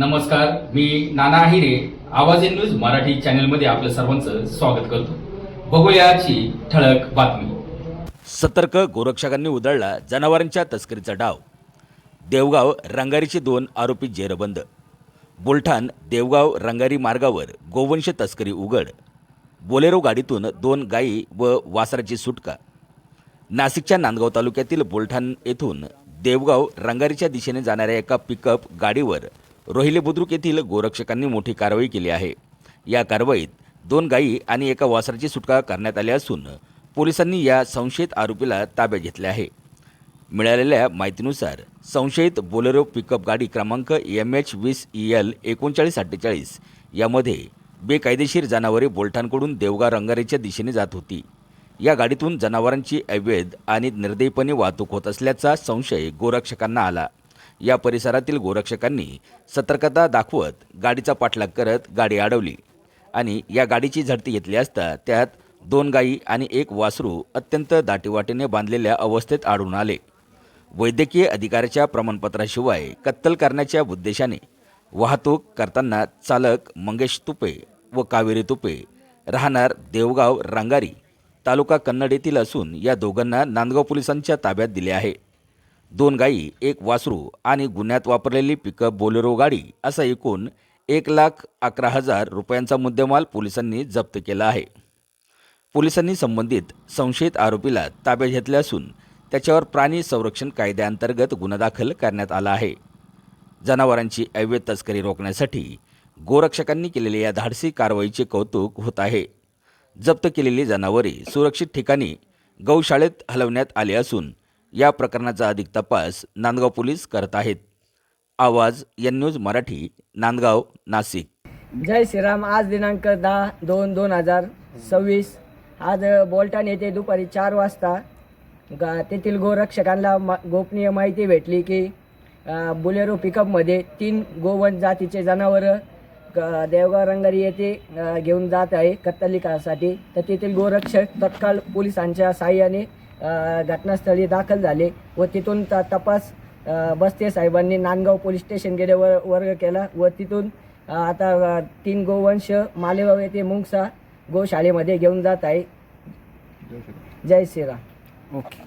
नमस्कार मी नाना आहिरे आवाज in news Marathi चॅनलमध्ये आपलं सर्वांचं स्वागत करतो. बघूयाची ठळक बातमी. सतर्क गोरक्षकांनी उधळला जनावरांच्या तस्करीचा डाव. देवगाव रंगारीचे दोन आरोपी जेरबंद. बुलठाण देवगाव रंगारी मार्गावर गोवंश तस्करी उघड. बोलेरो गाडीतून दोन गायी व वासराची सुटका. नाशिकच्या नांदगाव तालुक्यातील बुलढाण येथून देवगाव रंगारीच्या दिशेने जाणाऱ्या एका पिकअप गाडीवर रोहिले बुद्रुक येथील गोरक्षकांनी मोठी कारवाई केली आहे. या कारवाईत दोन गायी आणि एका वासराची सुटका करण्यात आली असून पोलिसांनी या संशयित आरोपीला ताब्यात घेतले आहे. मिळालेल्या माहितीनुसार संशयित बोलेरो पिकअप गाडी क्रमांक एम एच वीस ई एल एकोणचाळीस अठ्ठेचाळीस यामध्ये बेकायदेशीर जनावरे बोलठाणकडून देवगा रंगारीच्या दिशेने जात होती. या गाडीतून जनावरांची अवैध आणि निर्दयीपणे वाहतूक होत असल्याचा संशय गोरक्षकांना आला. या परिसरातील गोरक्षकांनी सतर्कता दाखवत गाडीचा पाठलाग करत गाडी अडवली. आणि या गाडीची झडती घेतली असता त्यात दोन गायी आणि एक वासरू अत्यंत दाटीवाटीने बांधलेल्या अवस्थेत आढळून आले. वैद्यकीय अधिकाऱ्याच्या प्रमाणपत्राशिवाय कत्तल करण्याच्या उद्देशाने वाहतूक करताना चालक मंगेश तुपे व कावेरी तुपे राहणार देवगाव रांगारी तालुका कन्नड येथील असून या दोघांना नांदगाव पोलिसांच्या ताब्यात दिले आहे. दोन गायी एक वासरू आणि गुन्ह्यात वापरलेली पिकअप बोलेरो गाडी असा एकूण एक लाख अकरा हजार रुपयांचा मुद्देमाल पोलिसांनी जप्त केला आहे. पोलिसांनी संबंधित संशयित आरोपीला ताब्यात घेतले असून त्याच्यावर प्राणी संरक्षण कायद्याअंतर्गत गुन्हा दाखल करण्यात आला आहे. जनावरांची अवैध तस्करी रोखण्यासाठी गोरक्षकांनी केलेल्या या धाडसी कारवाईचे कौतुक होत आहे. जप्त केलेली जनावरे सुरक्षित ठिकाणी गौशाळेत हलवण्यात आले असून या प्रकरणाचा अधिक तपास नांदगाव पोलीस करत आहेत. Awaaz N news Marathi Nandgaon Nashik. जय श्रीराम आज दिनांक दहा दोन दोन हजार सव्वीस. आज बोलटाण येथे दुपारी चार वाजता गा तेथील गोरक्षकांना मा गोपनीय माहिती भेटली की अ, बुलेरो पिकअपमध्ये तीन गोवंश जातीचे जनावरं ग- देवगाव रंगारी येथे अ, घेऊन जात आहे कत्तलिकासाठी तर तेथील गोरक्षक तत्काळ पोलिसांच्या साह्याने घटनास्थळी दाखल झाले व तिथून त तपास बस्ते साहेबांनी नांदगाव पोलीस स्टेशन गेले वर वर्ग केला व तिथून आता तीन गोवंश मालेगाव येथे मुंगसा गोशाळेमध्ये घेऊन जात आहे. जय श्रीराम. ओके.